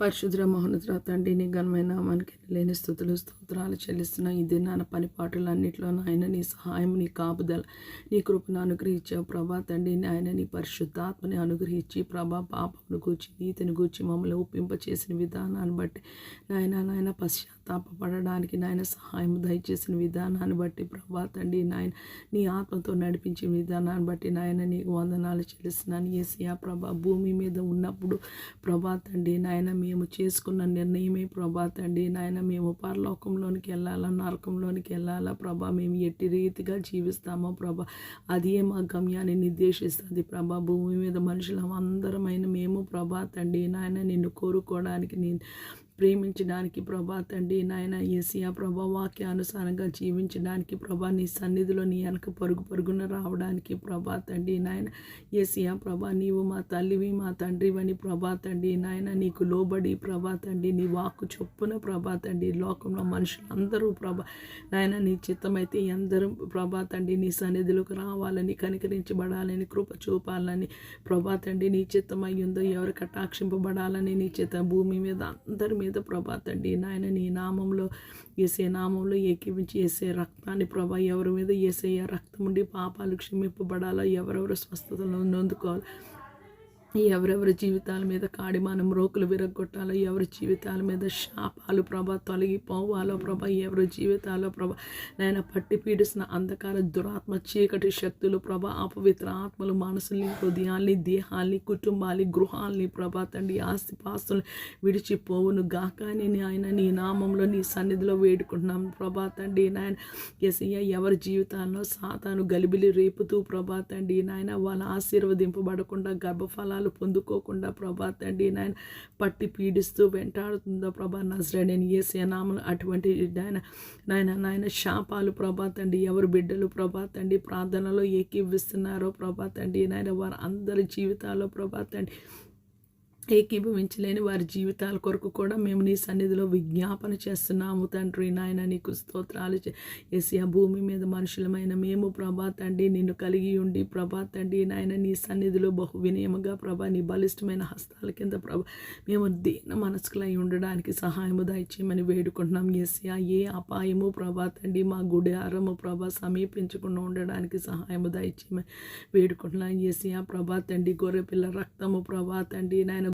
పరిశుద్ర మహోన్నతుల తండ్రి నీ ఘనమైన నామానికి లేని స్థుతులు స్తోత్రాలు చెల్లిస్తున్న. ఈ దినాన పని పాటలన్నింటిలో నాయన నీ సహాయం నీ కాపుదల నీ కృపను అనుగ్రహించావు ప్రభా తండ్రి నాయన నీ పరిశుద్ధాత్మని అనుగ్రహించి ప్రభా పాపమును గూర్చి నీతిని గూర్చి మమ్మల్ని ఒప్పింపచేసిన విధానాన్ని బట్టి నాయన నాయన పశ్చాత్తాపడడానికి నాయన సహాయం దయచేసిన విధానాన్ని బట్టి ప్రభా తండ్రి నాయన నీ ఆత్మతో నడిపించిన విధానాన్ని బట్టి నాయన నీకు వందనాలు చెల్లిస్తున్నాను. ఏసియా ప్రభా భూమి మీద ఉన్నప్పుడు ప్రభా తండ్రి నాయన మేము చేసుకున్న నిర్ణయమే ప్రభా తండ్రి. నాయన మేము పరలోకంలోనికి వెళ్ళాలా నరకంలోనికి వెళ్ళాలా ప్రభా. మేము ఎట్టి రీతిగా జీవిస్తామో ప్రభా. అదే మా గమ్యాన్ని నిర్దేశిస్తుంది ప్రభా. భూమి మీద మనుషులం అందరమైన మేము ప్రభా తండ్రి. నాయన నిన్ను కోరుకోవడానికి నేను ప్రేమించడానికి ప్రభా తండ్రి నాయన ఏసియా ప్రభా వాక్యానుసారంగా జీవించడానికి ప్రభా నీ సన్నిధిలో నీ వెనక పరుగు పరుగున రావడానికి ప్రభా తండ్రి నాయన ఏసియా ప్రభా నీవు మా తల్లివి మా తండ్రివని ప్రభా తండ్రి నాయన నీకు లోబడి ప్రభా తండ్రి నీ వాక్కు చొప్పున ప్రభా తండ్రి లోకంలో మనుషులందరూ ప్రభా నాయన నీ చిత్తమైతే అందరూ ప్రభా తండ్రి నీ సన్నిధిలోకి రావాలని కనికరించబడాలని కృప చూపాలని ప్రభా తండ్రి నీ చిత్తమై ఉందో ఎవరు కటాక్షింపబడాలని నీ చిత్త భూమి మీద అందరి మీద ప్రభా తండ్రి నాయన నీ నామంలో ఏసే నామంలో ఏకీవించి ఏసే రక్తాన్ని ప్రభా ఎవరి మీద ఏసే రక్తం ఉండి పాపాలు క్షమింపబడాలో? ఎవరెవరు స్వస్థతలు నొందుకోవాలి ఎవరెవరి జీవితాల మీద కాడిమానం రోకులు విరగొట్టాలో ఎవరి జీవితాల మీద శాపాలు ప్రభ తొలగిపోవాలో ప్రభ ఎవరి జీవితాల్లో ప్రభ నాయన పట్టి పీడిస్తున్న అంధకార దురాత్మ చీకటి శక్తులు ప్రభ అపవిత్ర ఆత్మలు మనసుల్ని హృదయాల్ని దేహాల్ని కుటుంబాల్ని గృహాల్ని ప్రభా తండ్రి ఆస్తిపాస్తుల్ని విడిచిపోవును గాకాని ఆయన నీ నామంలో నీ సన్నిధిలో వేడుకుంటున్నాం ప్రభా తండ్రి నాయన. ఎసయ్య ఎవరి జీవితాల్లో సాతాను గలిబిలి రేపుతూ ప్రభా తండ్రి నాయన వాళ్ళ ఆశీర్వదింపబడకుండా గర్భఫలాలు పొందుకోకుండా ప్రభా తండ్రి నాయన పట్టి పీడిస్తూ వెంటాడుతుందో ప్రభా నజరడని ఏసే నామలు అటువంటి నాయన నాయన నాయన శాపాలు ప్రభా తండ్రి ఎవరు బిడ్డలు ప్రభా తండ్రి ప్రార్థనలో ఏకీవిస్తున్నారో ప్రభా తండ్రి నాయన వారు అందరి జీవితాల్లో ప్రభా తండ్రి ఏకీభవించలేని వారి జీవితాల కొరకు కూడా మేము నీ సన్నిధిలో విజ్ఞాపన చేస్తున్నాము తండ్రి. నాయన నీకు స్తోత్రాలు ఏసియా భూమి మీద మనుషులమైన మేము ప్రభా తండ్రి నిన్ను కలిగి ఉండి ప్రభా తండ్రి. నాయన నీ సన్నిధిలో బహు వినయముగా ప్రభా నీ బలిష్టమైన హస్తాల కింద ప్రభా మేము దీన మనసుకులై ఉండడానికి సహాయము దయచేయమని వేడుకుంటున్నాం. ఏసియా ఏ అపాయము ప్రభా తండ్రి మా గుడారము ప్రభా సమీపించకుండా ఉండడానికి సహాయము దయచేయమని వేడుకుంటున్నాం. ఏసియా ప్రభా తండ్రి గొర్రెపిల్ల రక్తము ప్రభా తండ్రి. నాయన